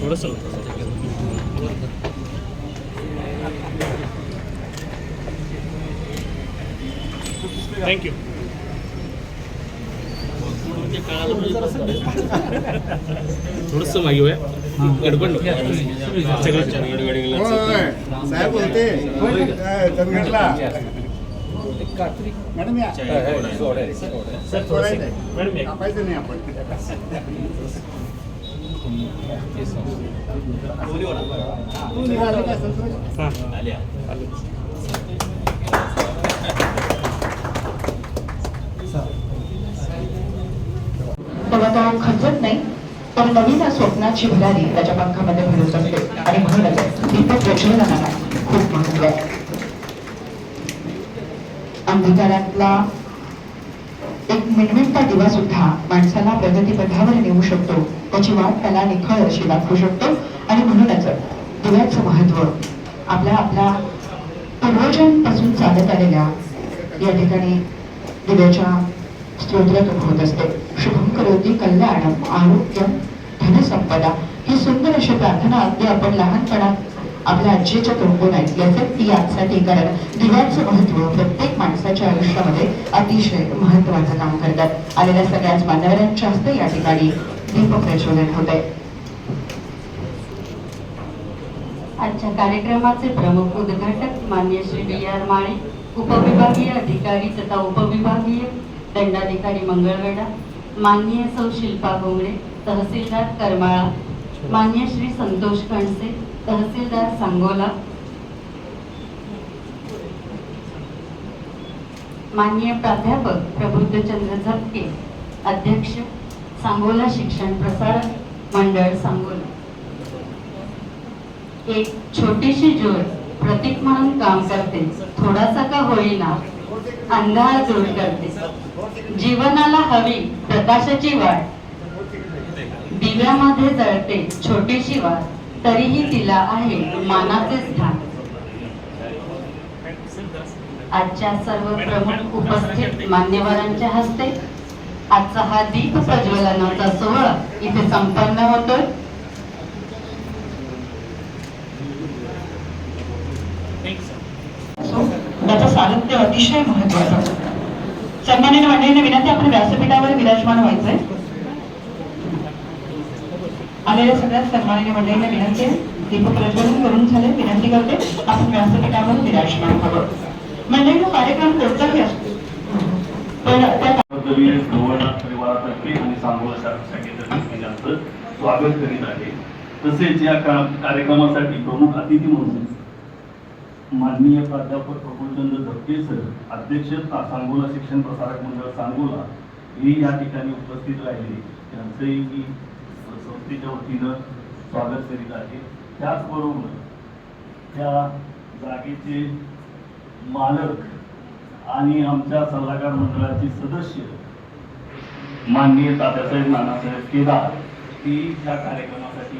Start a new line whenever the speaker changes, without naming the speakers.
थोडंसं. थँक्यू थोडंसं मागे वया गडबड
साहेब बोलते. चंदगडला मॅडम.
मॅडम
आपण.
खचत नाही तर नवीन स्वप्नाची भरारी त्याच्या पंखामध्ये भरत असते. आणि म्हणूनच दीपक प्रज्वलनाला खूप महत्त्व आहे. अंधकारातला एक मिणमिणता दिवा सुद्धा माणसाला प्रगतीपथावर नेऊ शकतो. त्याची वाट त्याला निखळ अशी दाखवू शकतो. आणि म्हणूनच दिव्याचं महत्त्व आपल्या आपल्या पूर्वजांपासून चालत आलेल्या या ठिकाणी दिव्याच्या स्तोत्रातून होत असते. शुभम करोती कल्याणम आरोग्य धनसंपदा. ही सुंदर अशी प्रार्थना अगदी आपण लहानपणात आपल्या आजीच्या कुंकून ऐकली असेल ती यासाठी कारण दिव्यांचं महत्त्व प्रत्येक माणसाच्या आयुष्यामध्ये अतिशय महत्वाचं काम करतात. आलेल्या सगळ्याच मान्यवरांच्या हस्ते या ठिकाणी दीप प्रज्वलन होत आहे
आजच्या कार्यक्रमाचे प्रमुख उद्घाटक मान्य श्री बी आर माळे उपविभागीय अधिकारी तथा उपविभागीय दंडाधिकारी मंगळवेढा मान्य सौ शिल्पा घोंगडे तहसीलदार करमाळा मान्य श्री संतोष खणसे तहसीलदार सांगोला. मान्य प्राध्यापक प्रबुद्धचंद्र झपके अध्यक्ष सांगोला शिक्षण प्रसारक मंडळ सांगोला. एक छोटीशी ज्योत प्रतीक म्हणून काम करते थोडासा का होईना अंधार दूर करते. जीवनाला हवी प्रकाशाची वाट दिव्यामध्ये जळते छोटीशी वास तरीही तिला आहे मानाचे स्थान. आजच्या सर्व प्रमुख उपस्थित मान्यवरांच्या हस्ते आजचा हा दीप प्रज्वलनाचा सोहळा इथे संपन्न होतोय.
त्याचं साहित्य अतिशय महत्वाचं सन्मानित मंडळीने विनंती आपण व्यासपीठावर विराजमान व्हायचंय. आलेल्या सगळ्या सन्मानित मंडळींना विनंती आहे. दीपक प्रज्वलन करून झाले. विनंती करते आपण व्यासपीठावर विराजमान व्हावं. मंडळीचा कार्यक्रम कोणताही असतो पण त्या
परिवारातर्फे आणि सांगोला शाखेतर्फे मी स्वागत करीत आहे. तसेच या कार्यक्रमासाठी प्रमुख अतिथी म्हणून माननीय प्राध्यापक प्रफुल्लचंद्र धपके सर अध्यक्ष सांगोला शिक्षण प्रसारक मंडळ सांगोला हे या ठिकाणी उपस्थित राहिले. त्यांचंही मी संस्थेच्या वतीनं स्वागत करीत आहे. त्याचबरोबर त्या जागेचे मालक आणि आमच्या सल्लागार मंडळाचे सदस्य माननीय तात्यासाहेब नानासाहेब केदार ती त्या कार्यक्रमासाठी